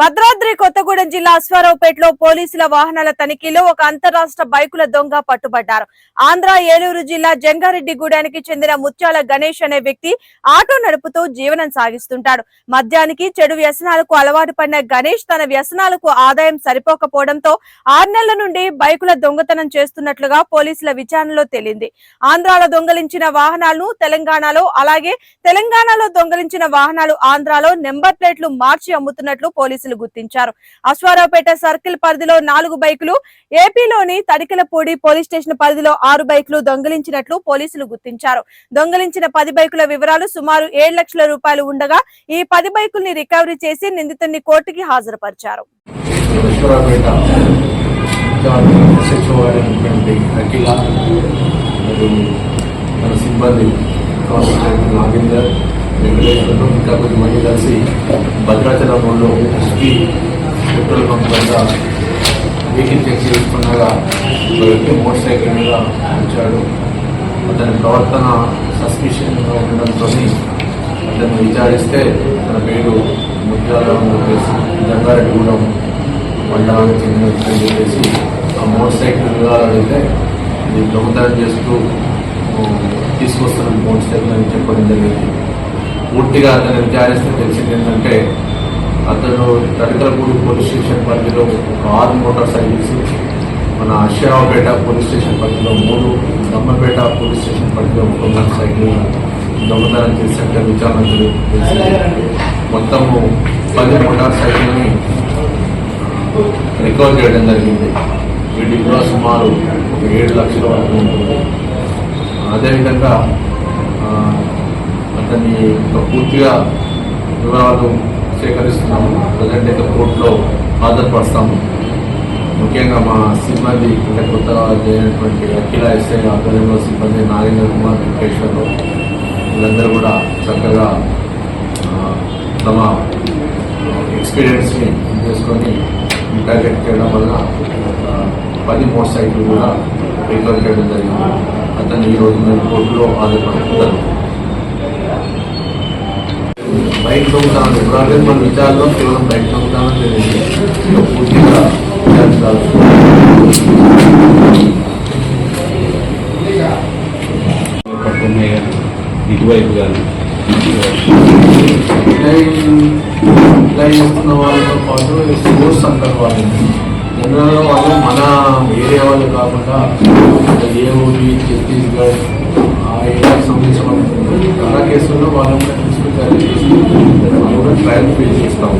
భద్రాద్రి కొత్తగూడెం జిల్లా అశ్వారావుపేటలో పోలీసుల వాహనాల తనిఖీలో ఒక అంతరాష్ట్ర బైకుల దొంగ పట్టుబడ్డారు. ఆంధ్ర ఏలూరు జిల్లా జంగారెడ్డిగూడెనికి చెందిన ముత్యాల గణేష్ అనే వ్యక్తి ఆటో నడుపుతూ జీవనం సాగిస్తుంటాడు. మద్యానికి చెడు వ్యసనాలకు అలవాటు పడిన గణేష్ తన వ్యసనాలకు ఆదాయం సరిపోకపోవడంతో ఆరు నెలల నుండి బైకుల దొంగతనం చేస్తున్నట్లుగా పోలీసుల విచారణలో తేలింది. ఆంధ్రాలో దొంగలించిన వాహనాలను తెలంగాణలో అలాగే తెలంగాణలో దొంగలించిన వాహనాలు ఆంధ్రాలో నెంబర్ ప్లేట్లు మార్చి అమ్ముతున్నట్లు పోలీసులు గుర్తించారు. అశ్వారావుపేట సర్కిల్ పరిధిలో నాలుగు బైకులు ఏపీలోని తడికలపూడి పోలీస్ స్టేషన్ పరిధిలో ఆరు బైకులు దొంగిలించినట్లు పోలీసులు గుర్తించారు. దొంగిలించిన పది బైకుల వివరాలు సుమారు ఏడు లక్షల రూపాయలు ఉండగా ఈ పది బైకుల్ని రికవరీ చేసి నిందితుడిని కోర్టుకి హాజరుపరిచారు. మన సిబ్బంది కాన్స్టేబుల్ నాగేందర్ వెంకటేశ్వరరావు ఇంకా కొద్దిమంది కలిసి భద్రాచలం రోడ్లో ఎస్పీ పెట్రోల్ పంప్ వద్ద వెహికల్ చెక్ చేసుకున్నగా ఒక వ్యక్తి మోటార్ సైకిల్ మీద వచ్చాడు అతని ప్రవర్తన సస్పిషన్గా ఉండడంతో అతన్ని విచారిస్తే తన పేరు ముత్యాల అని చెప్పేసి జంగారెడ్డిగూడెం మండలానికి చెందిన వ్యక్తి చెప్పేసి ఆ మోటార్ సైకిల్ వివరాలు ఇది దొంగతనం చేస్తూ తీసుకొస్తున్న మోటార్ సైకిల్ అని చెప్పడం జరిగింది. పూర్తిగా అతను విచారిస్తే తెలిసింది ఏంటంటే అతను తడకలపూడి పోలీస్ స్టేషన్ పరిధిలో ఆరు మోటార్ సైకిల్స్ మన అశ్వరావుపేట పోలీస్ స్టేషన్ పరిధిలో మూడు దమ్మపేట పోలీస్ స్టేషన్ పరిధిలో ఒక మోటార్ సైకిల్ దొంగతనం చేసినట్టు విచారణ మొత్తము పది మోటార్ సైకిల్ని రికవర్ చేయడం జరిగింది. వీటికి కూడా సుమారు ఒక ఏడు లక్షల వరకు ఉంటుంది. అదేవిధంగా అతన్ని పూర్తిగా వివరాలు సేకరిస్తున్నాము ప్రజెంట్ అయితే కోర్టులో హాజరుపరుస్తాము. ముఖ్యంగా మా సిబ్బంది అంటే కొత్తగా చేయనటువంటి అఖిల ఎస్ఐ ఆధ్వర్యంలో సిబ్బంది నాగేంద్ర కుమార్ వెంకటేశ్వరరావు వీళ్ళందరూ కూడా చక్కగా తమ ఎక్స్పీరియన్స్ని చేసుకొని ఇంటార్గెట్ చేయడం వల్ల పది మోటార్ సైకిల్ కూడా రికవర్ చేయడం జరిగింది. అతను ఈరోజు మేము కోర్టులో హాజరుపడుతున్నారు బయట దొంగతనం ఇప్పుడంటే మన విచారణలో కేవలం బయట దొంగతనం తెలియదు. పూర్తిగా విచారించాలి ఇటువైపు కానీ అప్లై చేస్తున్న వాళ్ళతో పాటు స్పోర్ట్స్ అంటారు వాళ్ళని జనరల్గా వాళ్ళు మన ఏరియా వాళ్ళు కాకుండా ఏ ఊరి ఛత్తీస్గఢ్ ఆ ఏరియాకి సంబంధించిన వాళ్ళు. చాలా కేసుల్లో వాళ్ళని ట్రయల్ ఫీల్ చేస్తాం